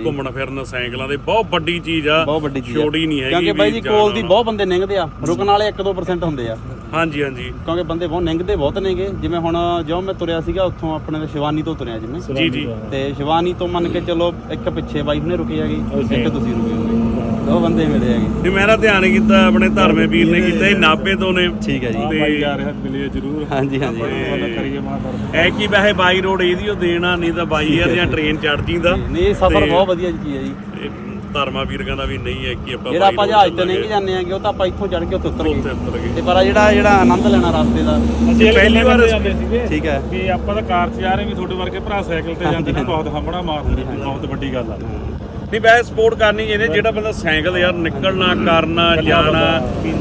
ਘੁੰਮਣ ਫਿਰਨ ਸਾਈਕਲਾਂ ਦੇ ਬਹੁਤ ਵੱਡੀ ਚੀਜ਼ ਆ ਬਹੁਤ ਵੱਡੀ ਚੀਜ਼ ਆ। ਛੋਟੀ ਨਹੀਂ ਹੈਗੀ ਕਿਉਂਕਿ ਬਾਈ ਜੀ ਕੋਲ ਦੀ ਬਹੁਤ ਬੰਦੇ ਨਿੰਗਦੇ ਆ ਰੁਕਣ ਵਾਲੇ 1-2% ਹੁੰਦੇ ਆ ਹਾਂਜੀ ਹਾਂਜੀ। ਕਿਉਂਕਿ ਬੰਦੇ ਬਹੁਤ ਨਿੰਗਦੇ ਬਹੁਤ ਨੇਗੇ। ਜਿਵੇਂ ਹੁਣ ਜਿਉਂ ਮੈਂ ਤੁਰਿਆ ਸੀਗਾ ਉੱਥੋਂ ਆਪਣੇ ਸ਼ਿਵਾਨੀ ਤੋਂ ਤੁਰਿਆ ਜਿਵੇਂ। ਜੀ ਜੀ। ਤੇ ਸ਼ਿਵਾਨੀ ਤੋਂ ਮੰਨ ਕੇ ਚਲੋ ਇੱਕ ਪਿੱਛੇ ਬਾਈ ਨੇ ਰੁਕੇ ਹੈਗੇ ਇੱਕ ਤੁਸੀਂ ਰੁਕੇ ਹੋਗੇ ਦੋ ਬੰਦੇ ਮਿਲੇ ਹੈਗੇ। ਤੇ ਮੇਰਾ ਧਿਆਨ ਕੀਤਾ ਆਪਣੇ ਧਰਮੇ ਵੀਰ ਨੇ ਕੀਤਾ ਇਹ ਨਾਭੇ ਤੋਂ ਨੇ। ਠੀਕ ਹੈ ਜੀ। ਤੇ ਮਿਲਿਆ ਜ਼ਰੂਰ। ਹਾਂਜੀ ਹਾਂਜੀ। ਕਰੀਏ ਮਾਂ ਐ ਕੀ ਵੈਸੇ ਬਾਈ ਰੋਡ ਇਹਦੀ ਉਹ ਦੇਣਾ ਨਹੀਂ ਤਾਂ ਬਾਈ ਯਾਰ ਜਾਂ ਟ੍ਰੇਨ ਚੜ ਜੀਂਦਾ। ਨਹੀਂ ਸਫ਼ਰ ਬਹੁਤ ਵਧੀਆ ਚੀਜ਼ ਹੈ ਜੀ। ਧਰਮਾ ਵੀਰ ਕਹਿੰਦਾ ਵੀ ਨਹੀਂ ਹੈ ਕਿ ਆਪਾਂ ਜਿਹੜਾ ਆਪਾਂ ਜਹਾਜ਼ ਤੇ। ਨਹੀਂ ਜਾਂਦੇ ਆਂਗੇ ਉਹ ਤਾਂ ਆਪਾਂ ਇੱਥੋਂ ਚੜ ਕੇ ਉੱਥੇ ਉਤਰ ਗਏ। ਤੇ ਪਰ ਜਿਹੜਾ ਜਿਹੜਾ ਆਨੰਦ ਲੈਣਾ ਰਸਤੇ ਦਾ। ਅਸੀਂ ਪਹਿਲੀ ਵਾਰ ਜਾਂਦੇ ਸੀਗੇ। ਠੀਕ ਹੈ। ਵੀ ਆਪਾਂ ਤਾਂ ਕਾਰ 'ਚ ਜਾ ਰਹੇ ਵੀ ਤੁਹਾਡੇ ਵਰਗੇ ਭਰਾ ਸਾਈਕਲ ਤੇ ਜਾਂਦੇ ਨੇ ਬਹੁਤ ਹੰਬੜਾ ਮਾਰਦੇ ਨੇ ਬਹੁਤ ਵੱਡੀ ਗੱਲ ਆ। ਨਹੀਂ ਵੈਸੇ ਸਪੋਰਟ ਕਰਨੀ ਹੈ। ਜਿਹੜਾ ਬੰਦਾ ਸਾਈਕਲ ਯਾਰ ਨਿਕਲਣਾ ਕਰਨਾ ਜਾਣਾ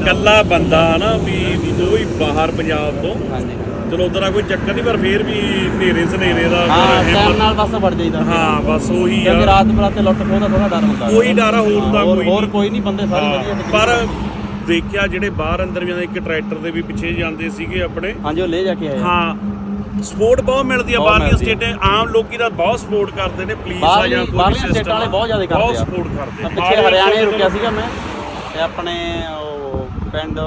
ਕੱਲਾ ਬੰਦਾ ਨਾ ਵੀ ਕੋਈ ਬਾਹਰ ਪੰਜਾਬ ਤੋਂ ਹਾਂਜੀ। ਚਲੋ ਉਧਰ ਆ ਕੋਈ ਚੱਕਰ ਨਹੀਂ ਪਰ ਫੇਰ ਵੀ ਹਨੇਰੇ ਸਨੇਰੇ ਦਾ ਹਾਂ ਟਾਈਮ ਨਾਲ ਬਸ ਵੜ ਜਾਈਦਾ ਹਾਂ ਬਸ ਉਹੀ ਆ ਰਾਤ ਬਰਾਤੇ ਲੁੱਟ ਖੋਹ ਦਾ ਥੋੜਾ ਡਰ ਹੁੰਦਾ ਕੋਈ ਡਰ ਹੋਰ ਦਾ ਕੋਈ ਹੋਰ। ਕੋਈ ਨਹੀਂ ਬੰਦੇ ਸਾਰੇ ਵਧੀਆ। ਪਰ ਦੇਖਿਆ ਜਿਹੜੇ ਬਾਹਰ ਅੰਦਰ ਵੀ ਜਾਂਦੇ ਇੱਕ ਟਰੈਕਟਰ ਦੇ ਵੀ ਪਿੱਛੇ ਜਾਂਦੇ ਸੀਗੇ ਆਪਣੇ ਹਾਂਜੀ ਉਹ ਲੈ ਜਾ ਕੇ ਆਏ ਆ। ਹਾਂ ਸਪੋਰਟ ਬਹੁਤ ਮਿਲਦੀ ਆ ਬਹੁਤ ਬਾਹਰਲੀਆਂ ਆ। ਸਟੇਟਾਂ ਆਮ ਲੋਕੀ ਦਾ ਬਹੁਤ ਸਪੋਰਟ ਕਰਦੇ ਨੇ ਪੁਲਿਸ ਆ ਜਾਂ ਕੋਈ ਵੀ ਸਟੇਟਾਂ ਵਾਲੇ ਬਹੁਤ ਜ਼ਿਆਦਾ ਕਰਦੇ ਬਹੁਤ ਆ ਸਪੋਰਟ ਕਰਦੇ ਨੇ। ਪਿੱਛੇ ਹਰਿਆਣੇ ਰੁਕਿਆ ਸੀਗਾ ਮੈਂ ਤੇ ਆਪਣੇ ਉਹ ਪਿੰਡ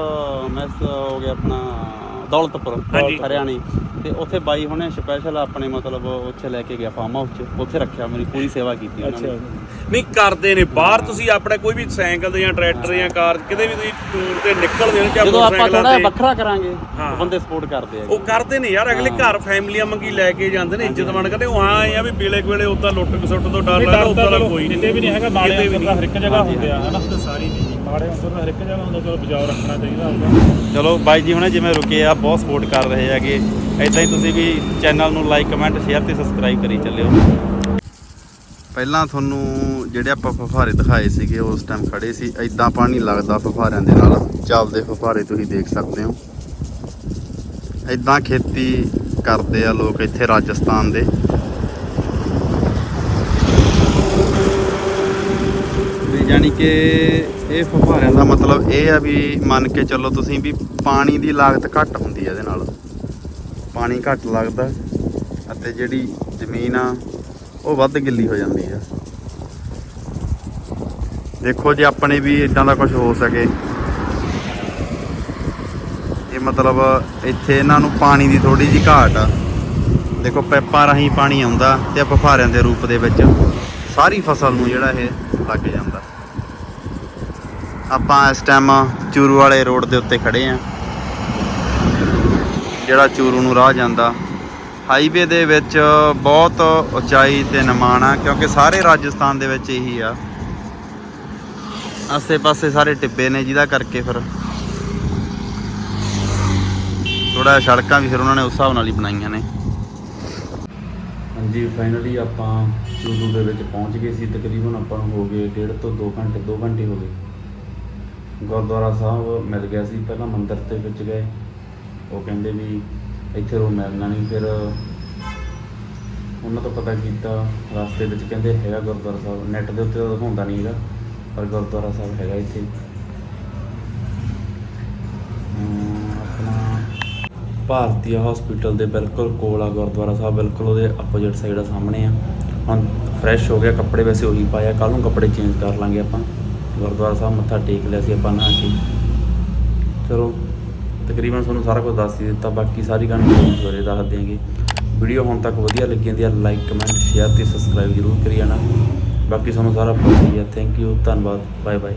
ਮੈਸ ਹੋ ਗਿਆ ਆਪਣਾ ਦੌਲਤਪੁਰ ਹਾਂਜੀ। ਹਰਿਆਣੇ। ਤੇ ਉੱਥੇ ਬਾਈ ਹੁਣੇ ਸਪੈਸ਼ਲ ਆਪਣੇ ਮਤਲਬ ਉੱਥੇ ਲੈ ਕੇ ਗਿਆ ਫਾਰਮ ਹਾਊਸ 'ਚ। ਉੱਥੇ ਰੱਖਿਆ ਮੇਰੀ ਪੂਰੀ ਸੇਵਾ ਕੀਤੀ ਉਹਨਾਂ ਨੇ। ਨਹੀਂ ਕਰਦੇ ਨੇ। ਬਾਹਰ ਤੁਸੀਂ ਆਪਣੇ ਕੋਈ ਵੀ ਸਾਈਕਲ ਤੇ ਜਾਂ ਟਰੈਕਟਰ ਜਾਂ ਕਾਰ ਕਿਤੇ ਵੀ ਤੁਸੀਂ ਟੂਰ ਤੇ ਨਿਕਲਦੇ ਹੋ ਜਦੋਂ ਆਪਾਂ ਮੋਟਰਸਾਈਕਲਾਂ ਥੋੜਾ ਤੇ। ਵੱਖਰਾ ਕਰਾਂਗੇ ਹਾਂ। ਬੰਦੇ ਸਪੋਰਟ ਕਰਦੇ ਆ ਉਹ ਕਰਦੇ ਨੇ ਯਾਰ ਅਗਲੇ ਘਰ ਫੈਮਲੀਆਂ ਮੰਗੀ ਲੈ ਕੇ ਜਾਂਦੇ ਨੇ ਇੱਜ਼ਤ ਬਣ ਕਰਦੇ ਉਹ ਹਾਂ ਇਹ ਆ ਵੀ ਵੇਲੇ ਵੇਲੇ ਉਦਾਂ ਲੁੱਟ ਖਸੁੱਟ ਤੋਂ ਡਰ ਲੱਗਦਾ ਉਦਾਂ ਦਾ ਕੋਈ ਕਿਤੇ ਵੀ ਨਹੀਂ ਹੈਗਾ ਮਾੜੇ ਹਰ ਇੱਕ ਜਗ੍ਹਾ ਹੁੰਦੇ ਆ ਹਨਾ? ਸਾਰੀ ਨਹੀਂ ਮਾੜੇ ਅੰਦਰ ਦਾ ਹਰ ਇੱਕ ਜਗ੍ਹਾ ਹੁੰਦਾ, ਚਲੋ ਬਚਾਓ ਰੱਖਣਾ ਚਾਹੀਦਾ ਆਪਦਾ ਚਲੋ ਬਾਈ ਜੀ, ਹੁਣੇ ਜਿਵੇਂ ਰੁਕੇ ਆ, ਬਹੁਤ ਸਪੋਰਟ ਕਰ ਰਹੇ ਹੈਗੇ। ਐਦਾਂ ਹੀ ਤੁਸੀਂ ਵੀ ਚੈਨਲ ਨੂੰ ਲਾਈਕ ਕਮੈਂਟ ਸ਼ੇਅਰ ਤੇ ਸਬਸਕ੍ਰਾਈਬ ਕਰੀ ਚੱਲਿਓ। ਪਹਿਲਾਂ ਤੁਹਾਨੂੰ ਜਿਹੜੇ ਆਪਾਂ ਫਫਾਰੇ ਦਿਖਾਏ ਸੀਗੇ ਉਸ ਟਾਈਮ ਖੜੇ ਸੀ। ਐਦਾਂ ਪਾਣੀ ਲੱਗਦਾ ਫਫਾਰਿਆਂ ਦੇ ਨਾਲ। ਚੱਲਦੇ ਫਫਾਰੇ ਤੁਸੀਂ ਦੇਖ ਸਕਦੇ ਹੋ। ਐਦਾਂ ਖੇਤੀ ਕਰਦੇ ਆ ਲੋਕ ਇੱਥੇ ਰਾਜਸਥਾਨ ਦੇ। ਵੀ ਕਿ ਇਹ ਫੁਹਾਰਿਆਂ ਦਾ ਮਤਲਬ ਇਹ ਆ ਵੀ ਮੰਨ ਕੇ ਚੱਲੋ ਤੁਸੀਂ ਵੀ ਪਾਣੀ ਦੀ ਲਾਗਤ ਘੱਟ ਹੁੰਦੀ ਹੈ ਇਹਦੇ ਨਾਲ। ਪਾਣੀ ਘੱਟ ਲੱਗਦਾ ਅਤੇ ਜਿਹੜੀ ਜ਼ਮੀਨ ਆ, ਉਹ ਵੱਧ ਗਿੱਲੀ ਹੋ ਜਾਂਦੀ ਆ। ਦੇਖੋ ਜੇ ਆਪਣੇ ਵੀ ਇਦਾਂ ਦਾ ਕੁਝ ਹੋ ਸਕੇ। ਇਹ ਮਤਲਬ ਇੱਥੇ ਇਹਨਾਂ ਨੂੰ ਪਾਣੀ ਦੀ ਥੋੜੀ ਜਿਹੀ ਘਾਟ ਆ। ਦੇਖੋ ਪੈਪਾਂ ਰਾਹੀਂ ਪਾਣੀ ਆਉਂਦਾ ਤੇ ਫੁਹਾਰਿਆਂ ਦੇ ਰੂਪ ਦੇ ਵਿੱਚ ਸਾਰੀ ਫਸਲ ਨੂੰ ਜਿਹੜਾ ਇਹ ਲੱਗ ਜਾਂਦਾ। ਆਪਾਂ ਇਸ ਟਾਈਮ ਚੂਰੂ ਵਾਲੇ ਰੋਡ ਦੇ ਉੱਤੇ ਖੜੇ ਆ। ਜਿਹੜਾ ਚੂਰੂ ਨੂੰ ਰਾਹ ਜਾਂਦਾ ਹਾਈਵੇ ਦੇ ਵਿੱਚ ਬਹੁਤ ਉਚਾਈ ਤੇ ਨਿਮਾਣ ਆ, ਕਿਉਂਕਿ ਸਾਰੇ ਰਾਜਸਥਾਨ ਦੇ ਵਿੱਚ ਇਹੀ ਆ। ਆਸੇ-ਪਾਸੇ ਸਾਰੇ ਟਿੱਬੇ ਨੇ, ਜਿਹਦਾ ਕਰਕੇ ਫਿਰ ਥੋੜਾ ਸੜਕਾਂ ਵੀ ਫਿਰ ਉਹਨਾਂ ਨੇ ਉਸ ਹਿਸਾਬ ਨਾਲ ਹੀ ਬਣਾਈਆਂ ਨੇ। ਹਾਂਜੀ ਫਾਈਨਲੀ ਆਪਾਂ ਚੂਰੂ ਦੇ ਵਿੱਚ ਪਹੁੰਚ ਗਏ ਸੀ। ਤਕਰੀਬਨ ਆਪਾਂ ਨੂੰ ਹੋ ਗਏ ਡੇਢ ਤੋਂ 2 ਘੰਟੇ 2 ਘੰਟੇ ਹੋ ਗਏ। ਗੁਰਦੁਆਰਾ ਸਾਹਿਬ ਮਿਲ ਗਿਆ ਸੀ, ਪਹਿਲਾਂ ਮੰਦਿਰ ਦੇ ਵਿੱਚ ਗਏ। ਉਹ ਕਹਿੰਦੇ ਵੀ ਇੱਥੇ ਰੋ ਮਿਲਣਾ ਨਹੀਂ, ਫਿਰ ਉਹਨਾਂ ਤੋਂ ਪਤਾ ਕੀਤਾ, ਰਸਤੇ ਵਿੱਚ ਕਹਿੰਦੇ ਹੈਗਾ ਗੁਰਦੁਆਰਾ ਸਾਹਿਬ ਨੈਟ ਦੇ ਉੱਤੇ ਤਾਂ ਦਿਖਾਉਂਦਾ ਨਹੀਂ ਹੈਗਾ, ਪਰ ਗੁਰਦੁਆਰਾ ਸਾਹਿਬ ਹੈਗਾ ਇੱਥੇ। ਅਮ ਭਾਰਤੀ ਹਸਪੀਟਲ ਦੇ ਬਿਲਕੁਲ ਕੋਲ ਆ ਗੁਰਦੁਆਰਾ ਸਾਹਿਬ, ਬਿਲਕੁਲ ਉਹਦੇ ਆਪੋਜ਼ਿਟ ਸਾਈਡ ਆ, ਸਾਹਮਣੇ ਆ। ਹੁਣ ਫਰੈਸ਼ ਹੋ ਗਿਆ, ਕੱਪੜੇ ਵੈਸੇ ਉਹੀ ਪਾਇਆ ਕੱਲ ਨੂੰ ਕੱਪੜੇ ਚੇਂਜ ਕਰ ਲਾਂਗੇ ਆਪਾਂ। ਗੁਰਦੁਆਰਾ ਸਾਹਿਬ ਮੱਥਾ ਟੇਕ ਲਿਆ ਸੀ ਆਪਾਂ ਨਹਾ ਕੇ ਚਲੋ, ਤਕਰੀਬਨ ਤੁਹਾਨੂੰ ਸਾਰਾ ਕੁਝ ਦੱਸ ਹੀ ਦਿੱਤਾ, ਬਾਕੀ ਸਾਰੀ ਕਨਫਰਮੇਸ਼ਨ ਬਾਰੇ ਦੱਸ ਦਿਆਂਗੇ। ਵੀਡੀਓ ਹੁਣ ਤੱਕ ਵਧੀਆ ਲੱਗੀ ਜਾਂਦੀ ਹੈ ਲਾਈਕ ਕਮੈਂਟ ਸ਼ੇਅਰ ਤੇ ਸਬਸਕ੍ਰਾਈਬ ਜ਼ਰੂਰ ਕਰੀ ਜਾਣਾ। ਬਾਕੀ ਤੁਹਾਨੂੰ ਸਾਰਾ ਪਤਾ ਹੀ ਹੈ ਥੈਂਕ ਯੂ ਧੰਨਵਾਦ ਬਾਏ ਬਾਏ